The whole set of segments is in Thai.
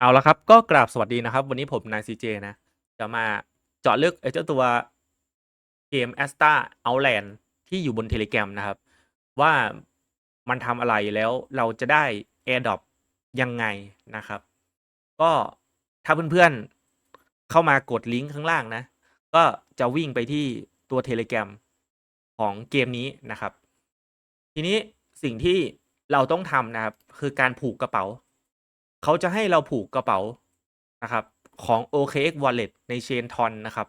เอาละครับก็กราบสวัสดีนะครับ วันนี้ผมนายซีเจนะ จะมาเจาะลึกไอ้เจ้าตัวเกม a s t a Outland ที่อยู่บน Telegram นะครับ ว่ามันทำอะไรแล้วเราจะได้ AirDrop ยังไงนะครับ ก็ถ้าเพื่อนๆเข้ามากดลิงก์ข้างล่างนะ ก็จะวิ่งไปที่ตัว Telegram ของเกมนี้นะครับ ทีนี้สิ่งที่เราต้องทำนะครับ คือการผูกกระเป๋า เขาจะให้เราผูกกระเป๋านะครับของ OKX Wallet ในเชนทอนนะครับ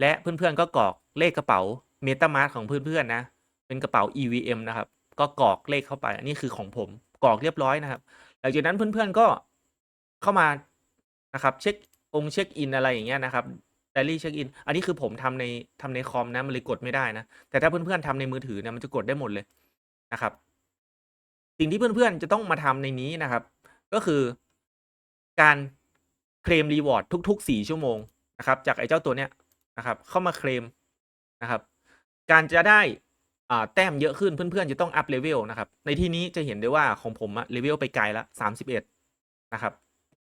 และเพื่อนๆก็กรอกเลขกระเป๋า MetaMask ของเพื่อนๆนะ เป็นกระเป๋า EVM นะครับ ก็กรอกเลขเข้าไป อันนี้คือของผมกรอกเรียบร้อยนะครับ หลังจากนั้นเพื่อนๆก็เข้ามานะครับเช็คองเช็คอินอะไรอย่างเงี้ยนะครับ d ดลี่เช็คอิน อันนี้คือผมทำในทำในคอมนะ มันเลยกดไม่ได้นะ แต่ถ้าเพื่อนๆทำในมือถือเนี่ยมันจะกดได้หมดเลยนะครับ สิ่งที่เพื่อนๆจะต้องมาทำในนี้นะครับ ก็คือการเคลมรีวอร์ดทุก ๆ 4 ชั่วโมงนะครับ จากไอ้เจ้าตัวเนี้ยนะครับ เข้ามาเคลมนะครับ การจะได้อ่าแต้มเยอะขึ้นเพื่อนๆ จะต้องอัพเลเวลนะครับ ในที่นี้จะเห็นได้ว่าของผมอะเลเวลไปไกลละ31นะครับ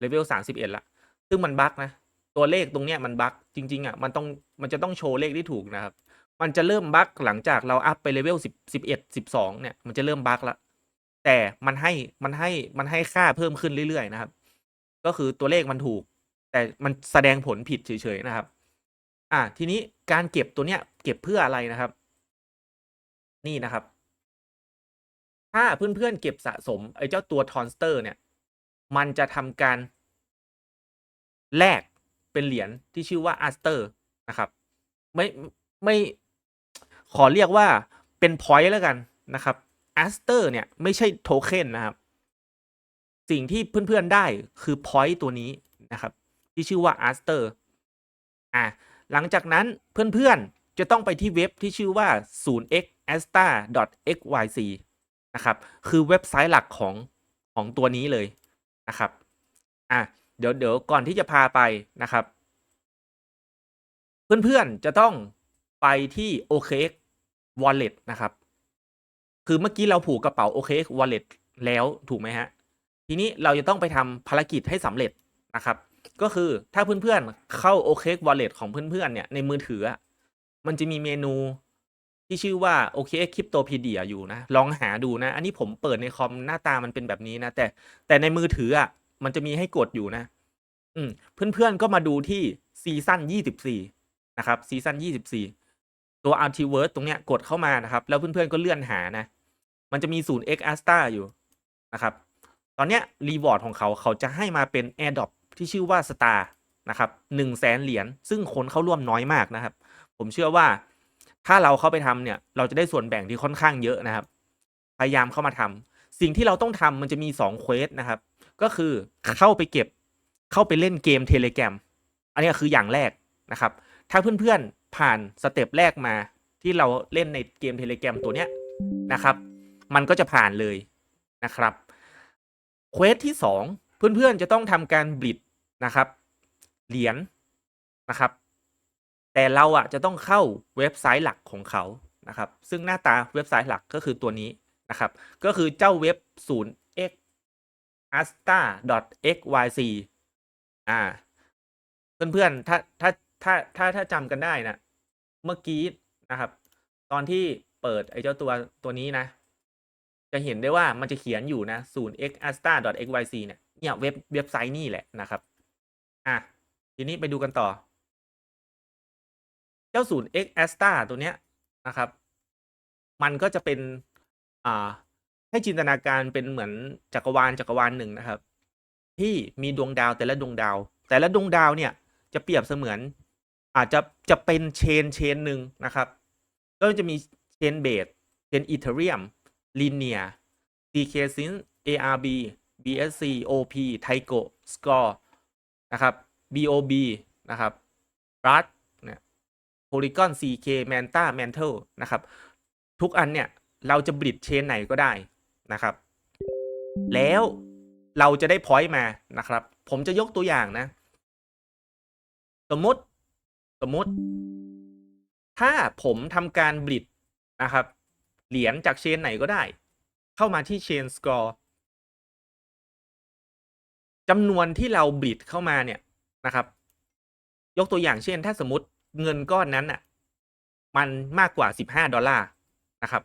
เลเวล31ละ ซึ่งมันบั๊กนะ ตัวเลขตรงเนี้ยมันบั๊กจริงๆอะมันต้องมันจะต้องโชว์เลขที่ถูกนะครับ มันจะเริ่มบั๊กหลังจากเราอัพไปเลเวล10 11 12เนี่ยมันจะเริ่มบั๊กละ แต่มันให้มันให้มันให้ค่าเพิ่มขึ้นเรื่อยๆนะครับ ก็คือตัวเลขมันถูก แต่มันแสดงผลผิดเฉยๆนะครับ อ่าทีนี้การเก็บตัวเนี้ย เก็บเพื่ออะไรนะครับ นี่นะครับ ถ้าเพื่อนๆเก็บสะสมไอ้เจ้าตัวทอนสเตอร์เนี่ย มันจะทำการแลกเป็นเหรียญที่ชื่อว่าอาร์สเตอร์นะครับ ไม่ไม่ขอเรียกว่าเป็นพอยต์แล้วกันนะครับ อาร์สเตอร์เนี่ยไม่ใช่โทเค็นนะครับ สิ่งที่เพื่อนๆได้คือ point ตัวนี้นะครับ ที่ชื่อว่า Aster อะหลังจากนั้นเพื่อนๆจะต้องไปที่เว็บที่ชื่อว่า 0x-asta.xyz นะครับ คือเว็บไซต์หลักของของตัวนี้เลยนะครับอะเดี๋ยวเดี๋ยวก่อนที่จะพาไปนะครับ เพื่อนๆจะต้องไปที่ OKX Wallet นะครับ คือเมื่อกี้เราผูกกระเป๋า OKX Wallet แล้วถูกไหมฮะ ทีนี้เราจะต้องไปทำภารกิจให้สำเร็จนะครับ ก็คือถ้าเพื่อนๆเข้า OKX Wallet ของเพื่อนๆเนี่ยในมือถือ มันจะมีเมนูที่ชื่อว่า OKX Cryptopedia อยู่นะ ลองหาดูนะ อันนี้ผมเปิดในคอมหน้าตามันเป็นแบบนี้นะ แต่แต่ในมือถืออะมันจะมีให้กดอยู่นะ อืมเพื่อนๆก็มาดูที่ซีซั่น24นะครับซีซั่น24ตัว a r t i v e r s e ตรงเนี้ยกดเข้ามานะครับ แล้วเพื่อนๆก็เลื่อนหานะ มันจะมี 0x Asta อยู่นะครับ ตอนเนี้ยรีวอร์ดของเขาเขาจะให้มาเป็น AirDrop ที่ชื่อว่า Star นะครับหนึ่งแสนเหรียญซึ่งคนเข้าร่วมน้อยมากนะครับ ผมเชื่อว่าถ้าเราเข้าไปทำเนี่ยเราจะได้ส่วนแบ่งที่ค่อนข้างเยอะนะครับ พยายามเข้ามาทำสิ่งที่เราต้องทำมันจะมี2เควสนะครับ ก็คือเข้าไปเก็บเข้าไปเล่นเกม Telegram อันนี้คืออย่างแรกนะครับ ถ้าเพื่อนๆผ่านสเต็ปแรกมาที่เราเล่นในเกม Telegram ตัวเนี้ยนะครับ มันก็จะผ่านเลยนะครับเควสที่ 2 เพื่อนๆจะต้องทำการบลิดนะครับเหรียญนะครับ แต่เราอะจะต้องเข้าเว็บไซต์หลักของเขานะครับ ซึ่งหน้าตาเว็บไซต์หลักก็คือตัวนี้นะครับ ก็คือเจ้าเว็บ 0x asta xyz อ่า เพื่อนๆ ถ้าถ้าถ้าถ้าถ้าจำกันได้นะ เมื่อกี้นะครับ ตอนที่เปิดไอ้เจ้าตัวตัวนี้นะ จะเห็นได้ว่ามันจะเขียนอยู่นะ 0x asta xyz เนี่ยเนี่ยเว็บเว็บไซต์นี่แหละนะครับ อะ ทีนี้ไปดูกันต่อ เจ้า 0x asta ตัวเนี้ยนะครับ มันก็จะเป็น อ่า ให้จินตนาการเป็นเหมือนจักรวาลจักรวาลหนึ่งนะครับ ที่มีดวงดาวแต่ละดวงดาว แต่ละดวงดาวเนี่ยจะเปรียบเสมือน อาจจะจะเป็นเชนเชนหนึ่งนะครับ ก็จะมีเชนเบสเชนอีเทเรียม Linear CK Sin ARB BSC OP Tyco Score นะครับ BOB นะครับ RAT เนี่ย Polygon CK Manta Mantle นะครับ ทุกอันเนี่ย เราจะบริดเชนไหนก็ได้นะครับ แล้วเราจะได้พอยต์มานะครับ ผมจะยกตัวอย่างนะ สมมติ สมมติ ถ้าผมทำการบริดนะครับ เหรียญจากเชนไหนก็ได้ เข้ามาที่เชนสกอร์จำนวนที่เราบิดเข้ามาเนี่ยนะครับ ยกตัวอย่างเช่น ถ้าสมมติเงินก้อนนั้นอะ มันมากกว่า 15 ดอลลาร์นะครับ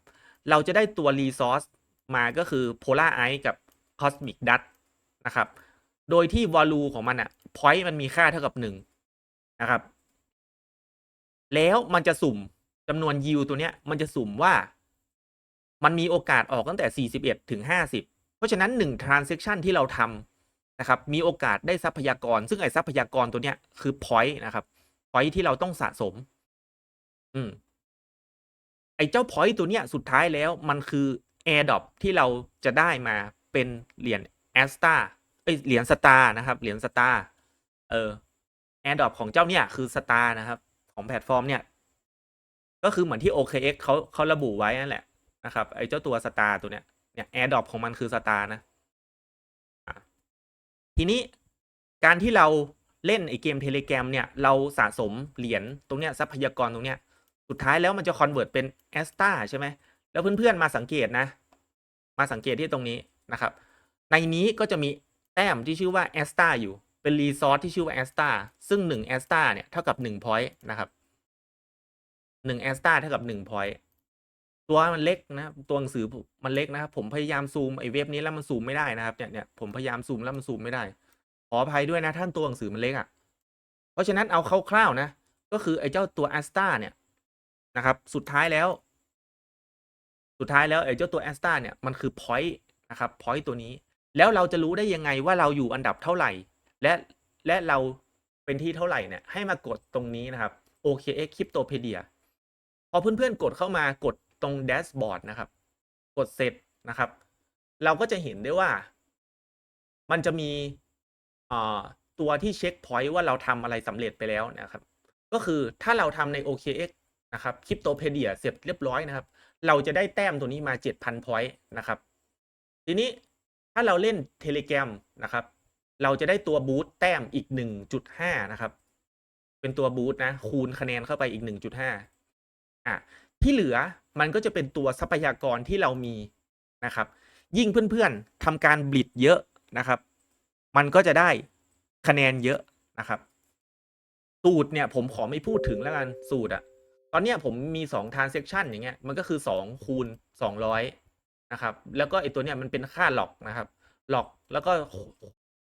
เราจะได้ตัว resource มาก็คือ polar ice กับ cosmic dust นะครับ โดยที่ value ของมันอะ point มันมีค่าเท่ากับ 1 นะครับ แล้วมันจะสุ่มจำนวน yield ตัวเนี้ย มันจะสุ่มว่า มันมีโอกาสออกตั้งแต่ 41 ถึง 50 เพราะฉะนั้น 1 transaction ที่เราทำนะครับ มีโอกาสได้ทรัพยากร ซึ่งไอ้ทรัพยากรตัวเนี้ยคือ point นะครับ point ที่เราต้องสะสม อืม ไอ้เจ้า point ตัวเนี้ยสุดท้ายแล้วมันคือ airdrop ที่เราจะได้มาเป็นเหรียญ a s t a เอ้ยเหรียญสตาร์นะครับ เหรียญสตาร์เออ airdrop ของเจ้าเนี่ยคือสตาร์นะครับ ของแพลตฟอร์มเนี่ย ก็คือเหมือนที่ OKX เขาเขาระบุไว้นั่นแหละ นะครับไอ้เจ้าตัวสตาร์ตัวเนี้ยเนี่ย airdrop ของมันคือสตาร์นะทีนี้การที่เราเล่นไอเกมเทเล gram เนี่ยเราสะสมเหรียญตรงเนี้ยทรัพยากรตรงเนี้ยสุดท้ายแล้วมันจะคอนเวิร์ตเป็นแอสตาใช่ไหมแล้วเพื่อนๆมาสังเกตนะ มาสังเกตที่ตรงนี้นะครับ ในนี้ก็จะมีแต้มที่ชื่อว่าแอสตาอยู่เป็นรีซอสที่ชื่อว่าแอสตาซึ่ง1แอสตาเนี่ยเท่ากับ1 point นะครับ1แอสตาเท่ากับ1 point ตัวมันเล็กนะตัวหนังสือมันเล็กนะครับผมพยายามซูมไอเว็บนี้แล้วมันซูมไม่ได้นะครับเนี่ยเนี่ยผมพยายามซูมแล้วมันซูมไม่ได้ ขออภัยด้วยนะท่านตัวหนังสือมันเล็กอะ่ะ เพราะฉะนั้นเอาคร่าวๆนะ ก็คือไอ้เจ้าตัวแอสตาเนี่ยนะครับ สุดท้ายแล้ว สุดท้ายแล้วไอ้เจ้าตัวแอสตาเนี่ยมันคือ point นะครับ point ตัวนี้ แล้วเราจะรู้ได้ยังไงว่าเราอยู่อันดับเท่าไหร่ และและเราเป็นที่เท่าไหร่เนี่ยให้มากดตรงนี้นะครับ OKX Cryptopedia พอเพื่อนๆกดเข้ามากด ตรงแดชบอร์ดนะครับ กดเสร็จนะครับ เราก็จะเห็นได้ว่า มันจะมีตัวที่เช็คพอยต์ว่าเราทำอะไรสำเร็จไปแล้วนะครับ ก็คือถ้าเราทำใน OKX นะครับ Cryptopedia เสร็จเรียบร้อยนะครับ เราจะได้แต้มตัวนี้มา 7,000 point นะครับ ทีนี้ถ้าเราเล่น Telegram นะครับ เราจะได้ตัวบูตแต้มอีก 1.5 นะครับ เป็นตัวบูตนะ คูณคะแนนเข้าไปอีก 1.5อะที่เหลือ มันก็จะเป็นตัวทรัพยากรที่เรามีนะครับ ยิ่งเพื่อนๆทำการบลิดเยอะนะครับ มันก็จะได้คะแนนเยอะนะครับ สูตรเนี่ยผมขอไม่พูดถึงแล้วกันสูตรอะตอนเนี้ยผมมี2 transaction อย่างเงี้ยมันก็คือ 2 คูณ 200นะครับ แล้วก็ไอตัวเนี้ยมันเป็นค่าหลอกนะครับ หลอกแล้วก็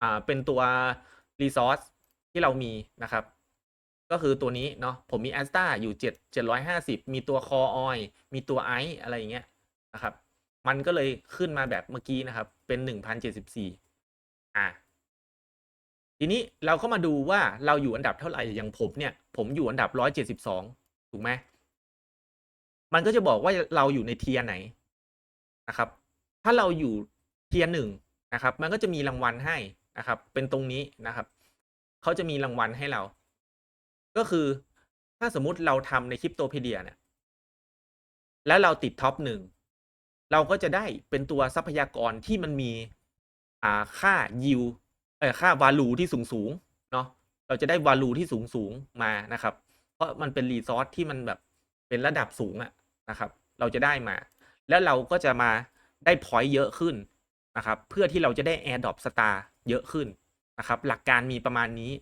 อ่าเป็นตัว resource ที่เรามีนะครับ ก็คือตัวนี้เนาะผมมี a s t a อยู่7 750มีตัว core oil มีตัว ice อะไรอย่างเงี้ยนะครับ มันก็เลยขึ้นมาแบบเมื่อกี้นะครับ เป็น1074อ่าทีนี้เราก็มาดูว่าเราอยู่อันดับเท่าไหร่อย่างผมเนี่ย ผมอยู่อันดับ172ถูกไหมมันก็จะบอกว่าเราอยู่ในเทียไหนนะครับ ถ้าเราอยู่เทียหนึ่งนะครับ มันก็จะมีรางวัลให้นะครับ เป็นตรงนี้นะครับ เขาจะมีรางวัลให้เรา ก็คือถ้าสมมุติเราทำในคริปโตเพเดียเนี่ยแล้วเราติดท็อปหนึ่งเราก็จะได้เป็นตัวทรัพยากรที่มันมีอ่าค่ายิวเออค่าวาลูที่สูงสูงเนาะเราจะได้วาลูที่สูงสูงมานะครับ เพราะมันเป็นรีซอสที่มันแบบเป็นระดับสูงอะนะครับ เราจะได้มา แล้วเราก็จะมาได้พอยต์เยอะขึ้นนะครับ เพื่อที่เราจะได้ Air Drop Star เยอะขึ้นนะครับ หลักการมีประมาณนี้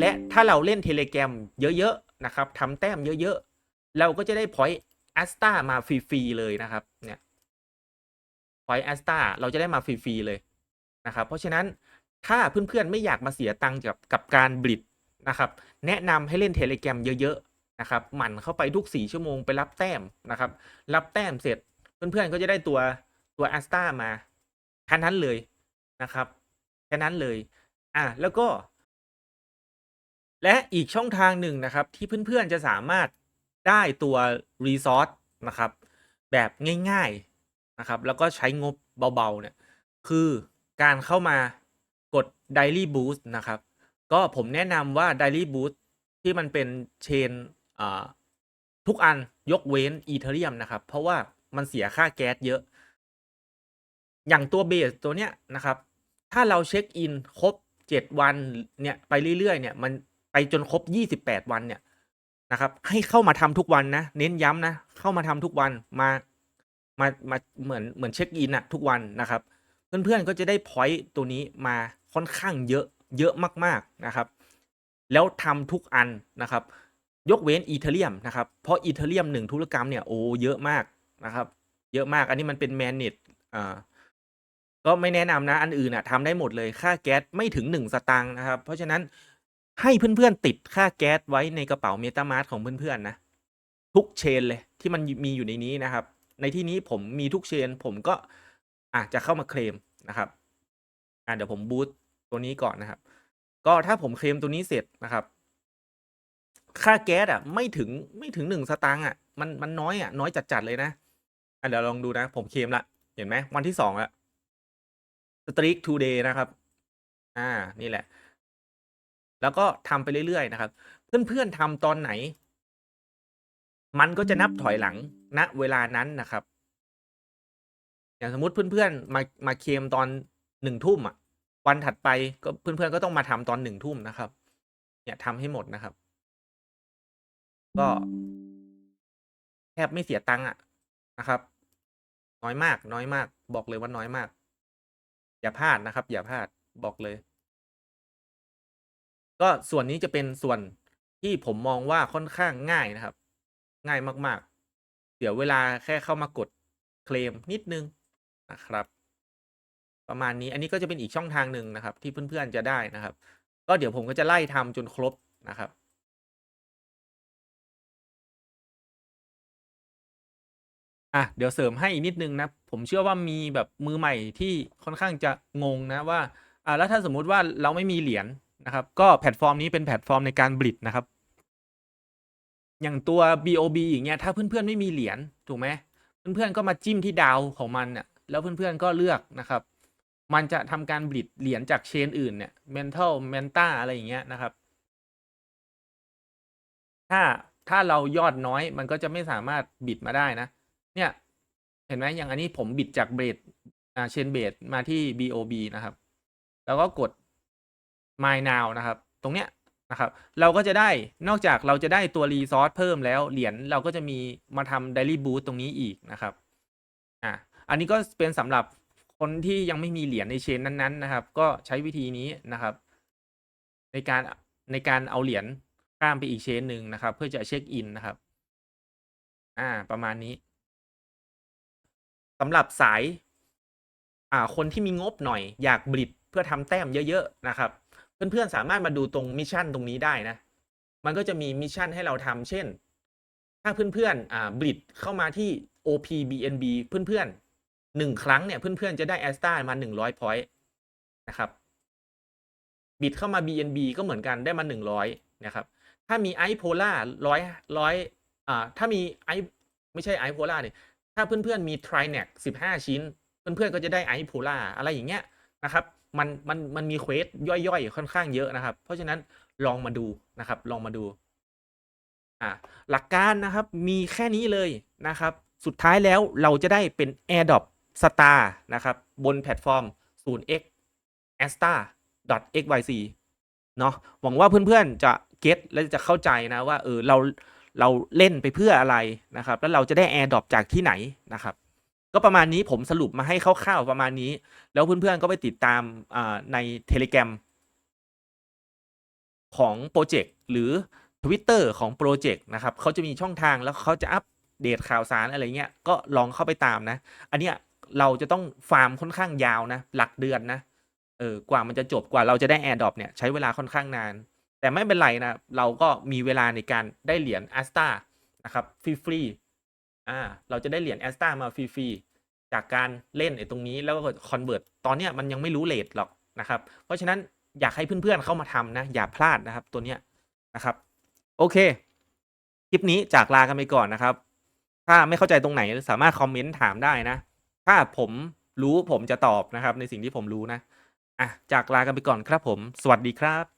และถ้าเราเล่นเทเล gram เยอะๆนะครับทำแต้มเยอะๆ เราก็จะได้พอยต์แอสตามาฟรีๆเลยนะครับเนี่ยพอยต์แอสตาเราจะได้มาฟรีๆเลยนะครับ เพราะฉะนั้นถ้าเพื่อนๆไม่อยากมาเสียตังค์กับกับการบลิดนะครับ แนะนำให้เล่นเทเล gram เยอะๆนะครับหมั่นเข้าไปทุกสี่ชั่วโมงไปรับแต้มนะครับ รับแต้มเสร็จเพื่อนๆก็จะได้ตัวตัวแอสตามาแค่นั้นเลยนะครับแค่นั้นเลย อะแล้วก็ และอีกช่องทางหนึ่งนะครับ ที่เพื่อนๆจะสามารถได้ตัว Resource นะครับ แบบง่ายๆนะครับ แล้วก็ใช้งบเบาๆเนี่ยคือการเข้ามากด Daily Boost นะครับ ก็ผมแนะนำว่า Daily Boost ที่มันเป็นเชนทุกอันยกเว้น Ethereum นะครับ เพราะว่ามันเสียค่าแก๊สเยอะ อย่างตัวเบสตัวเนี้ยนะครับ ถ้าเราเช็คอินครบ 7 วันเนี่ยไปเรื่อยๆเนี่ยมัน ไปจนครบ 28 วันเนี่ยนะครับ ให้เข้ามาทำทุกวันนะ เน้นย้ำนะ เข้ามาทำทุกวันมามามาเหมือนเหมือนเช็คอินอะทุกวันนะครับ เพื่อนๆก็จะได้พอยต์ตัวนี้มาค่อนข้างเยอะเยอะมากๆนะครับ แล้วทำทุกอันนะครับ ยกเว้นอีเทเรียมนะครับ เพราะอีเทเรียมหนึ่งธุรกรรมเนี่ยโอ้เยอะมากนะครับ เยอะมากอันนี้มันเป็นแมนเนตอ่าก็ไม่แนะนำนะอันอื่นอะทำได้หมดเลยค่าแก๊สไม่ถึงหนึ่งสตางค์นะครับ เพราะฉะนั้น ให้เพื่อนๆติดค่าแก๊สไว้ในกระเป๋าเมตามาร์ของเพื่อนๆนะ ทุกเชนเลยที่มันมีอยู่ในนี้นะครับ ในที่นี้ผมมีทุกเชน ผมก็อาจจะเข้ามาเคลมนะครับอ่าเดี๋ยวผมบูตตัวนี้ก่อนนะครับ ก็ถ้าผมเคลมตัวนี้เสร็จนะครับ ค่าแก๊สอะไม่ถึงไม่ถึงหนึ่งสตางค์อะมันมันน้อยอะน้อยจัดๆเลยนะอะเดี๋ยวลองดูนะ ผมเคลมละเห็นไหมวันที่สองอะสตรีกทูเดย์นะครับ อ่านี่แหละ แล้วก็ทำไปเรื่อยๆนะครับ เพื่อนๆทำตอนไหน มันก็จะนับถอยหลังณเวลานั้นนะครับ อย่างสมมติเพื่อนๆมามาเคมตอนหนึ่งทุ่มอะ วันถัดไปก็เพื่อนๆก็ต้องมาทำตอนหนึ่งทุ่มนะครับ เนี่ยทำให้หมดนะครับ ก็แทบไม่เสียตังค์อะนะครับ น้อยมาก น้อยมาก บอกเลยว่าน้อยมาก อย่าพลาดนะครับ อย่าพลาดบอกเลย ก็ส่วนนี้จะเป็นส่วนที่ผมมองว่าค่อนข้างง่ายนะครับ ง่ายมากๆ เดี๋ยวเวลาแค่เข้ามากดเคลมนิดนึงนะครับ ประมาณนี้อันนี้ก็จะเป็นอีกช่องทางหนึ่งนะครับ ที่เพื่อนๆจะได้นะครับ ก็เดี๋ยวผมก็จะไล่ทำจนครบนะครับอะเดี๋ยวเสริมให้อีกนิดนึงนะ ผมเชื่อว่ามีแบบมือใหม่ที่ค่อนข้างจะงงนะว่าอ่าแล้วถ้าสมมุติว่าเราไม่มีเหรียญ นะครับ ก็แพลตฟอร์มนี้เป็นแพลตฟอร์มในการบลิดนะครับ อย่างตัว BOB อย่างเงี้ยถ้าเพื่อนๆไม่มีเหรียญถูกไหมเพื่อนๆก็มาจิ้มที่ดาวของมันเนี่ยแล้วเพื่อนๆก็เลือกนะครับ มันจะทำการบลิดเหรียญจากเชนอื่นเนี่ย Mental Menta อะไรอย่างเงี้ยนะครับ ถ้าถ้าเรายอดน้อยมันก็จะไม่สามารถบิดมาได้นะ เนี่ย เห็นไหมอย่างอันนี้ผมบิดจากเบสอ่าเชนเบสมาที่ BOB นะครับ แล้วก็กด My Now นะครับ ตรงเนี้ยนะครับ เราก็จะได้นอกจากเราจะได้ตัวรีซอสเพิ่มแล้วเหรียญเราก็จะมีมาทำ Daily Boost ตรงนี้อีกนะครับอะอันนี้ก็เป็นสำหรับคนที่ยังไม่มีเหรียญในเชนนั้นๆนะครับ ก็ใช้วิธีนี้นะครับ ในการในการเอาเหรียญข้ามไปอีกเชนหนึ่งนะครับ เพื่อจะเช็คอินนะครับ อ่า ประมาณนี้สำหรับสาย อ่า คนที่มีงบหน่อย อยากบลิดเพื่อทำแต้มเยอะ ๆ นะครับ เพื่อนๆสามารถมาดูตรงมิชชั่นตรงนี้ได้นะ มันก็จะมีมิชชั่นให้เราทำเช่น ถ้าเพื่อนๆอ่าบลิดเข้ามาที่ OP BNB เพื่อนๆหนึ่งครั้งเนี่ยเพื่อนๆจะได้แอสตามาหนึ่งร้อยพอยต์นะครับบิดเข้ามา BNB ก็เหมือนกันได้มาหนึ่งร้อยนะครับ ถ้ามีไอโพล่าร้อยร้อยอ่าถ้ามีไอไม่ใช่ไอโพล่าเนี่ยถ้าเพื่อนๆมี t r i n a c 15 ชิ้น เพื่อนๆก็จะได้ไอโพล่าอะไรอย่างเงี้ยนะครับ มันมันมันมีเควสย่อยๆ ค่อนข้างเยอะนะครับ เพราะฉะนั้นลองมาดูนะครับ ลองมาดูอ่าหลักการนะครับมีแค่นี้เลยนะครับ สุดท้ายแล้วเราจะได้เป็น AirDrop Star นะครับ บนแพลตฟอร์ม 0x a s t a xyz เนาะหวังว่าเพื่อนๆจะเก็ตและจะเข้าใจนะว่าเออเราเราเล่นไปเพื่ออะไรนะครับ แล้วเราจะได้ AirDrop จากที่ไหนนะครับ ก็ประมาณนี้ผมสรุปมาให้คร่าวๆประมาณนี้ แล้วเพื่อนๆก็ไปติดตามใน Telegram ของโปรเจกต์หรือ Twitter ของโปรเจกต์นะครับเขาจะมีช่องทางแล้วเขาจะอัปเดตข่าวสารอะไรเงี้ยก็ลองเข้าไปตามนะ อันเนี้ยเราจะต้องฟาร์มค่อนข้างยาวนะ หลักเดือนนะเออกว่ามันจะจบกว่าเราจะได้ AirDrop เนี่ยใช้เวลาค่อนข้างนาน แต่ไม่เป็นไรนะ เราก็มีเวลาในการได้เหรียญ a s t a นะครับฟรีฟรี อ่าเราจะได้เหรียญ a s t a มาฟรีฟรีจากการเล่นไอ้ตรงนี้แล้วก็คอนเวิร์ตตอนเนี้ยมันยังไม่รู้เลทหรอกนะครับ เพราะฉะนั้นอยากให้เพื่อนๆเข้ามาทำนะ อย่าพลาดนะครับตัวเนี้ยนะครับ โอเค คลิปนี้จากลากันไปก่อนนะครับ ถ้าไม่เข้าใจตรงไหนสามารถคอมเมนต์ถามได้นะ ถ้าผมรู้ผมจะตอบนะครับ ในสิ่งที่ผมรู้นะอะจากลากันไปก่อนครับผม สวัสดีครับ